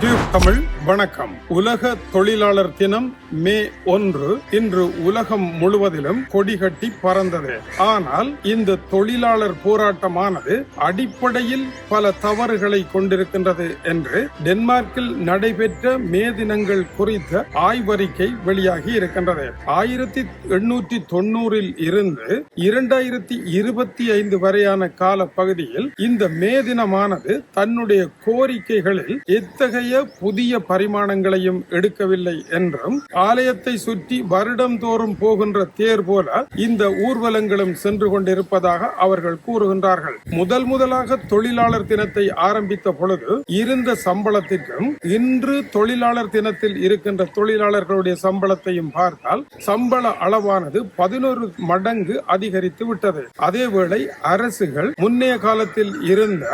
Tube Tamil வணக்கம். உலக தொழிலாளர் தினம் மே ஒன்று. இன்று உலகம் முழுவதிலும் கொடிகட்டி பறந்தது. ஆனால் இந்த தொழிலாளர் போராட்டமானது அடிப்படையில் பல தவறுகளை கொண்டிருக்கின்றது என்று டென்மார்க்கில் நடைபெற்ற மே தினங்கள் குறித்த ஆய்வறிக்கை வெளியாகி இருக்கின்றது. ஆயிரத்தி எண்ணூற்றி தொண்ணூறில் இருந்து இரண்டாயிரத்தி இருபத்தி ஐந்து வரையான கால பகுதியில் இந்த மே தினமானது தன்னுடைய கோரிக்கைகளில் எத்தகைய புதிய பரிமாணங்களையும் எடுக்கவில்லை என்றும் ஆலயத்தை சுற்றி வருடம் தோறும் போகின்ற தேர் போல இந்த ஊர்வலங்களும் சென்று கொண்டிருப்பதாக அவர்கள் கூறுகின்றார்கள். முதல் முதலாக தொழிலாளர் தினத்தை ஆரம்பித்த பொழுது இருந்த சம்பளத்திற்கும் இன்று தொழிலாளர் தினத்தில் இருக்கின்ற தொழிலாளர்களுடைய சம்பளத்தையும் பார்த்தால் சம்பள அளவானது பதினோரு மடங்கு அதிகரித்து விட்டது. அதேவேளை அரசுகள் முன்னைய காலத்தில் இருந்த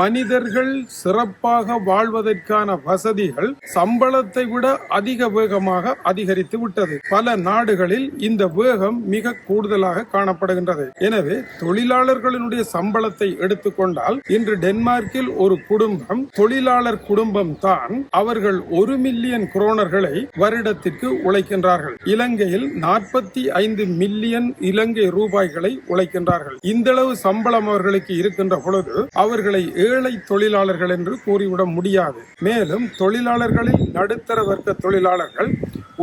மனிதர்கள் சிறப்பாக வாழ்வதற்கான வசதிகள் சம்பளத்தை விட அதிக வேகமாக அதிகரித்து விட்டது. பல நாடுகளில் இந்த வேகம் மிக கூடுதலாக காணப்படுகின்றது. எனவே தொழிலாளர்களினுடைய சம்பளத்தை எடுத்துக்கொண்டால் இன்று டென்மார்க்கில் ஒரு குடும்பம் தொழிலாளர் குடும்பம் தான் அவர்கள் ஒரு மில்லியன் குரோனர்களை வருடத்திற்கு உழைக்கின்றார்கள். இலங்கையில் நாற்பத்தி ஐந்து மில்லியன் இலங்கை ரூபாய்களை உழைக்கின்றார்கள். இந்த அளவு சம்பளம் அவர்களுக்கு இருக்கின்ற பொழுது அவர்களை ஏழை தொழிலாளர்கள் என்று கூறிவிட முடியாது. மேலும் தொழிலாளர்களில் நடுத்தர வர்க்க தொழிலாளர்கள்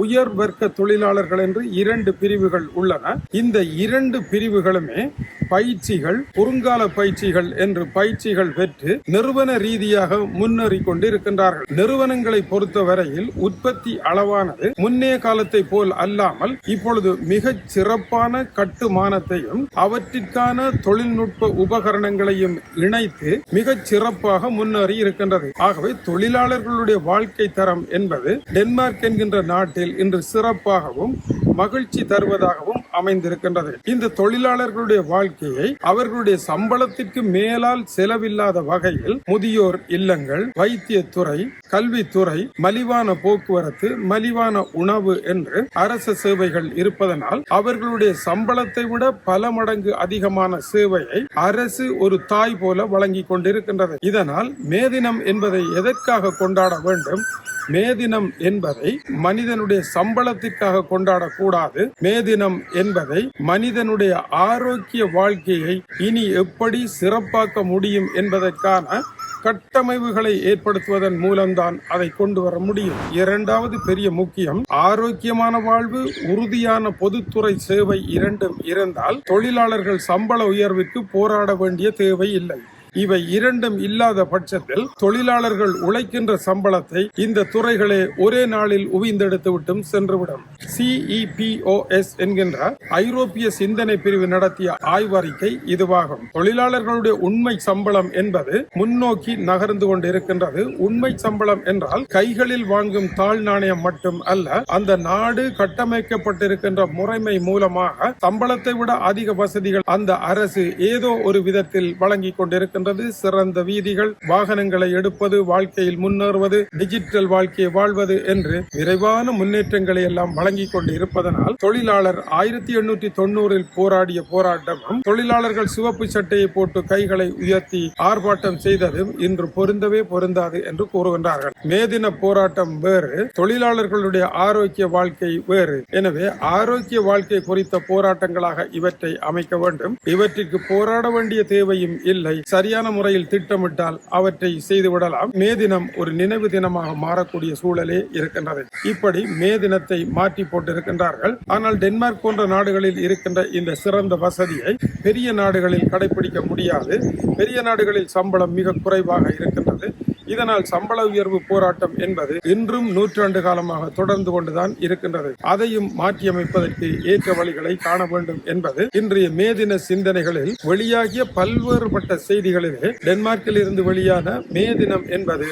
உயர் வர்க்க தொழிலாளர்கள் என்று இரண்டு பிரிவுகள் உள்ளன. இந்த இரண்டு பிரிவுகளுமே பயிற்சிகள் குறுங்கால பயிற்சிகள் என்று பயிற்சிகள் பெற்று நிறுவன ரீதியாக முன்னேறி கொண்டிருக்கின்றார்கள் நிறுவனங்களை பொறுத்தவரையில் உற்பத்தி அளவானது முன்னைய காலத்தை போல் அல்லாமல் இப்பொழுது மிகச் சிறப்பான கட்டுமானத்தையும் அவற்றிற்கான தொழில்நுட்ப உபகரணங்களையும் இணைத்து மிகச் சிறப்பாக முன்னேறி இருக்கின்றது. ஆகவே தொழிலாளர்களுடைய வாழ்க்கை தரம் என்பது டென்மார்க் என்கின்ற நாட்டில் இன்று சிறப்பாகவும் மகிழ்ச்சி தருவதாகவும் அமைந்திருக்கின்றது. இந்த தொழிலாளர்களுடைய வாழ்க்கையை அவர்களுடைய சம்பளத்திற்கு மேலால் செலவில்லாத வகையில் முதியோர் இல்லங்கள் வைத்தியத்துறை கல்வித்துறை மலிவான போக்குவரத்து மலிவான உணவு என்று அரசு சேவைகள் இருப்பதனால் அவர்களுடைய சம்பளத்தை விட பல மடங்கு அதிகமான சேவையை அரசு ஒரு தாய் போல வழங்கி கொண்டிருக்கின்றது. இதனால் மே தினம் என்பதை எதற்காக கொண்டாட வேண்டும்? மே தினம் என்பதை மனிதனுடைய சம்பளத்திற்காக கொண்டாடக்கூடாது. மே தினம் என்பதை மனிதனுடைய ஆரோக்கிய வாழ்க்கையை இனி எப்படி சிறப்பாக்க முடியும் என்பதற்கான கட்டமைப்புகளை ஏற்படுத்துவதன் மூலம்தான் அதை கொண்டு வர முடியும். இரண்டாவது பெரிய முக்கியம் ஆரோக்கியமான வாழ்வு உறுதியான பொதுத்துறை சேவை இரண்டும் இருந்தால் தொழிலாளர்கள் சம்பள உயர்விற்கு போராட வேண்டிய தேவை இல்லை. இவை இரண்டும் இல்லாத பட்சத்தில் தொழிலாளர்கள் உழைக்கின்ற சம்பளத்தை இந்த துறைகளே ஒரே நாளில் உவிந்தெடுத்து விட்டும் சென்றுவிடும். சிஇபிஓஎஸ் என்கின்ற ஐரோப்பிய சிந்தனை பிரிவு நடத்திய ஆய்வறிக்கை இதுவாகும். தொழிலாளர்களுடைய உண்மை சம்பளம் என்பது முன்னோக்கி நகர்ந்து கொண்டிருக்கின்றது. உண்மை சம்பளம் என்றால் கைகளில் வாங்கும் தாழ் நாணயம் மட்டும் அல்ல அந்த நாடு கட்டமைக்கப்பட்டிருக்கின்ற முறைமை மூலமாக சம்பளத்தை விட அதிக வசதிகள் அந்த அரசு ஏதோ ஒரு விதத்தில் வழங்கி கொண்டிருக்கின்றது. சிறந்த வீதிகள் வாகனங்களை எடுப்பது வாழ்க்கையில் முன்னேறுவது டிஜிட்டல் வாழ்க்கையை வாழ்வது என்று விரைவான முன்னேற்றங்களை எல்லாம் வழங்கி கொண்டு இருப்பதனால் தொழிலாளர் ஆயிரத்தி எண்ணூற்றி தொண்ணூறில் போராடிய போராட்டமும் தொழிலாளர்கள் சிவப்பு சட்டையை போட்டு கைகளை உயர்த்தி ஆர்ப்பாட்டம் செய்ததும் இன்று பொருந்தவே பொருந்தாது என்று கூறுகின்றார்கள். மேதின போராட்டம் வேறு தொழிலாளர்களுடைய ஆரோக்கிய வாழ்க்கை வேறு. எனவே ஆரோக்கிய வாழ்க்கை குறித்த போராட்டங்களாக இவற்றை அமைக்க வேண்டும். இவற்றிற்கு போராட வேண்டிய தேவையும் இல்லை. சரியான முறையில் திட்டமிட்டால் அவற்றை செய்துவிடலாம் மே தினம் ஒரு நினைவு தினமாக மாறக்கூடிய சூழலே இருக்கின்றது. இப்படி மே தினத்தை மாற்றி போட்டிருக்கின்றார்கள். ஆனால் டென்மார்க் போன்ற நாடுகளில் இருக்கின்ற இந்த சிறந்த வசதியை பெரிய நாடுகளில் கடைபிடிக்க முடியாது. பெரிய நாடுகளில் சம்பளம் மிக குறைவாக இருக்கின்றது. இதனால் சம்பள உயர்வு போராட்டம் என்பது இன்றும் நூற்றாண்டு காலமாக தொடர்ந்து கொண்டுதான் இருக்கின்றது. அதையும் மாற்றியமைப்பதற்கு ஏற்ற வழிகளை காண வேண்டும் என்பது இன்றைய மே தின சிந்தனைகளில் வெளியாகிய பல்வேறுபட்ட செய்திகளிலே டென்மார்க்கில் இருந்து வெளியான மே தினம் என்பது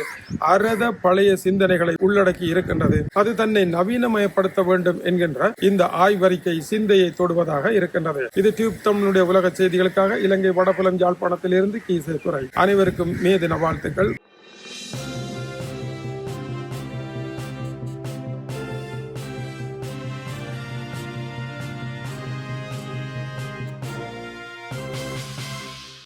அறத பழைய சிந்தனைகளை உள்ளடக்கி இருக்கின்றது. அது தன்னை நவீனமயப்படுத்த வேண்டும் என்கின்ற இந்த ஆய்வறிக்கை சிந்தையை தொடுவதாக இருக்கின்றது. இது டியூப் தமிழுடைய உலக செய்திகளுக்காக இலங்கை வடபுலம் யாழ்ப்பாணத்திலிருந்து கீசே துறை அனைவருக்கும் மே தின வாழ்த்துக்கள்.